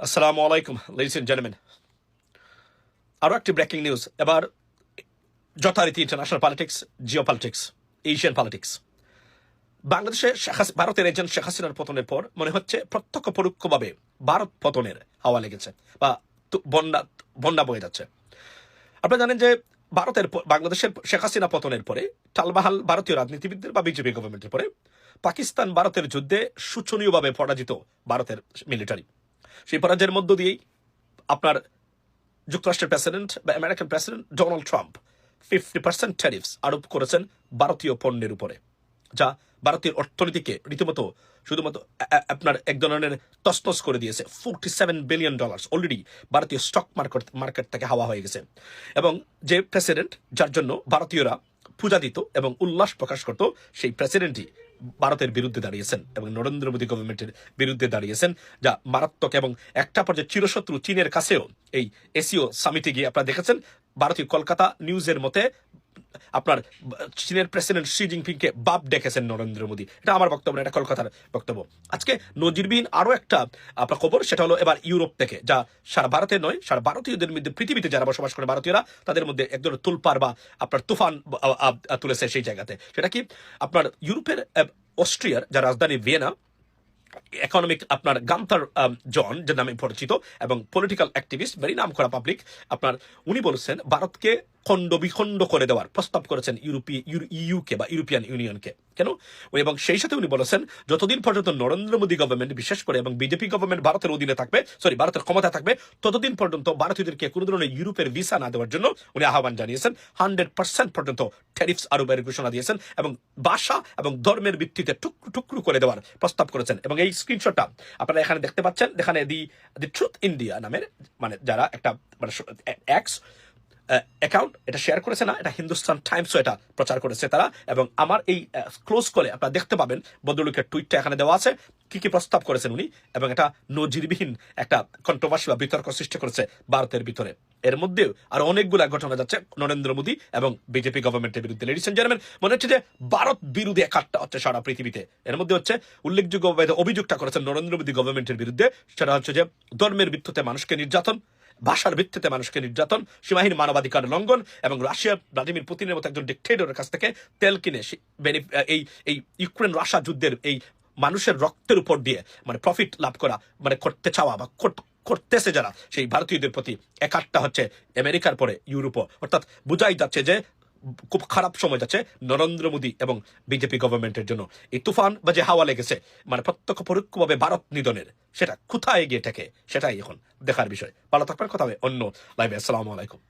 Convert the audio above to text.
আসসালামু আলাইকুম ladies and gentleman আরও একটি ব্রেকিং নিউজ এবার যথারীতি international politics geo politics Asian politics বাংলাদেশে শেখ ভারতের এজেন্ট শেখ হাসিনার পতনের পর মনে হচ্ছে প্রত্যক্ষ পরোক্ষভাবে ভারত পতনের হাওয়া লেগেছে বা বন্যা বন্যা বয়ে যাচ্ছে। আপনারা জানেন যে ভারতের বাংলাদেশের শেখ হাসিনা পতনের পরে টালবাহাল ভারতীয় রাজনীতিবিদদের বা বিজেপি গভর্নমেন্টের পরে পাকিস্তান ভারতের যুদ্ধে শোচনীয়ভাবে পরাজিত ভারতের মিলিটারি সেই পরাজয়ের মধ্য দিয়েই আপনার যুক্তরাষ্ট্রের প্রেসিডেন্ট বা American president Donald Trump fifty percent tariffs আরোপ করেছেন ভারতীয় পণ্যের উপরে, যা ভারতীয় অর্থনীতিকে রীতিমতো শুধুমাত্র আপনার এক ধরনের তসতস করে দিয়েছে। Forty seven billion dollars already ভারতীয় স্টক মার্কেট মার্কেট থেকে হাওয়া হয়ে গেছে। এবং যে প্রেসিডেন্ট যার জন্য ভারতীয়রা পূজা দিত এবং উল্লাস প্রকাশ করত, সেই প্রেসিডেন্টই ভারতের বিরুদ্ধে দাঁড়িয়েছেন এবং নরেন্দ্র মোদী গভর্নমেন্টের বিরুদ্ধে দাঁড়িয়েছেন, যা মারাত্মক এবং একটা পর্যায়ে চিরশত্রু চীনের কাছেও এই এসিও সামিটে গিয়ে আপনারা দেখেছেন, ভারতীয় কলকাতা নিউজের মতে আপনার চীনের প্রেসিডেন্ট শি জিনপিংকে বাপ ডেকেছেন নরেন্দ্র মোদী। এটা আমার বক্তব্য এটা কলকাতার বক্তব্য। আজকে নজিরবিহীন আরও একটা আপনার খবর, সেটা হলো এবার ইউরোপ থেকে, যা সারা ভারতে নয়, সারা ভারতীয়দের মধ্যে পৃথিবীতে যারা বসবাস করে, ভারতীয়রা, তাদের মধ্যে এক ধরনের তুলপার বা আপনার তুফান তুলেছে সেই জায়গাতে। সেটা কি? আপনার ইউরোপের অস্ট্রিয়ার, যা রাজধানী ভিয়েনা ইকোনমিক আপনার গান্তার আম, জন যে নামে পরিচিত এবং পলিটিক্যাল অ্যাক্টিভিস্ট ভেরি নাম করা পাবলিক আপনার উনি বলেছেন ভারতকে খণ্ড বিখণ্ড করে দেওয়ার প্রস্তাব করেছেন ইউরোপীয় ইউকে বা ইউরোপিয়ান ইউনিয়নকে। কেন? এবং সেই সাথে উনি বলেছেন, যতদিন পর্যন্ত নরেন্দ্র মোদী গভর্নমেন্ট বিশেষ করে এবং বিজেপি গভর্নমেন্ট ভারতের অধীনে থাকবে সরি ভারতের ক্ষমতা থাকবে, ততদিন পর্যন্ত ভারতীয়দেরকে কোনো ধরনের ইউরোপের ভিসা না দেওয়ার জন্য উনি আহ্বান জানিয়েছেন। হান্ড্রেড পার্সেন্ট পর্যন্ত ট্যারিফস আরোপের ঘোষণা দিয়েছেন এবং ভাষা এবং ধর্মের ভিত্তিতে টুকরু টুকরু করে দেওয়ার প্রস্তাব করেছেন। এবং এই স্ক্রিনশটটা আপনারা এখানে দেখতে পাচ্ছেন। এখানে দি দি ট্রুথ ইন্ডিয়া নামের মানে যারা একটা মানে এক্স অ্যাকাউন্ট এটা শেয়ার করেছে না, এটা হিন্দুস্তান টাইমসও এটা প্রচার করেছে তারা। এবং আমার এই ক্লোজ কলে আপনারা দেখতে পাবেন ভদ্রলোকের টুইটটা এখানে দেওয়া আছে, কি কি প্রস্তাব করেছেন উনি, এবং এটা নজিরবিহীন একটা কন্ট্রোভার্সি বা বিতর্ক সৃষ্টি করেছে ভারতের ভিতরে। এর মধ্যেও আর অনেকগুলো ঘটনা যাচ্ছে, নরেন্দ্র মোদী এবং বিজেপি গভর্নমেন্টের বিরুদ্ধে। লেডিস এন্ড জেন্টলম্যান মনে হচ্ছে যে ভারত বিরোধী একাটটা হচ্ছে সারা পৃথিবীতে। এর মধ্যে হচ্ছে উল্লেখযোগ্য অভিযোগটা করেছেন নরেন্দ্র মোদী গভর্নমেন্টের বিরুদ্ধে, সেটা হচ্ছে যে ধর্মের ভিত্তিতে মানুষকে নির্যাতন ভাষার ভিত্তিতে মানুষকে নির্যাতন, সীমাহীন মানবাধিকার লঙ্ঘন এবং রাশিয়া, ভ্লাদিমির পুতিনের মতো একজন ডিক্টেটরের কাছ থেকে তেল কিনে এই এই ইউক্রেন রাশিয়া যুদ্ধের এই মানুষের রক্তের উপর দিয়ে মানে প্রফিট লাভ করা মানে করতে চাওয়া বা কর- করতেছে যারা, সেই ভারতীয়দের প্রতি একাটটা হচ্ছে আমেরিকার পরে ইউরোপ অর্থাৎ বোঝাই যাচ্ছে যে খুব খারাপ সময় যাচ্ছে নরেন্দ্র মোদী এবং বিজেপি গভর্নমেন্টের জন্য। এই তুফান বা যে হাওয়া লেগেছে। মানে প্রত্যক্ষ পরোক্ষভাবে ভারত নিধনের। সেটা কোথায় গিয়ে ঠেকে? সেটাই এখন দেখার বিষয়। ভালো থাকবেন, কথা হবে অন্য লাইভে আসসালামু আলাইকুম।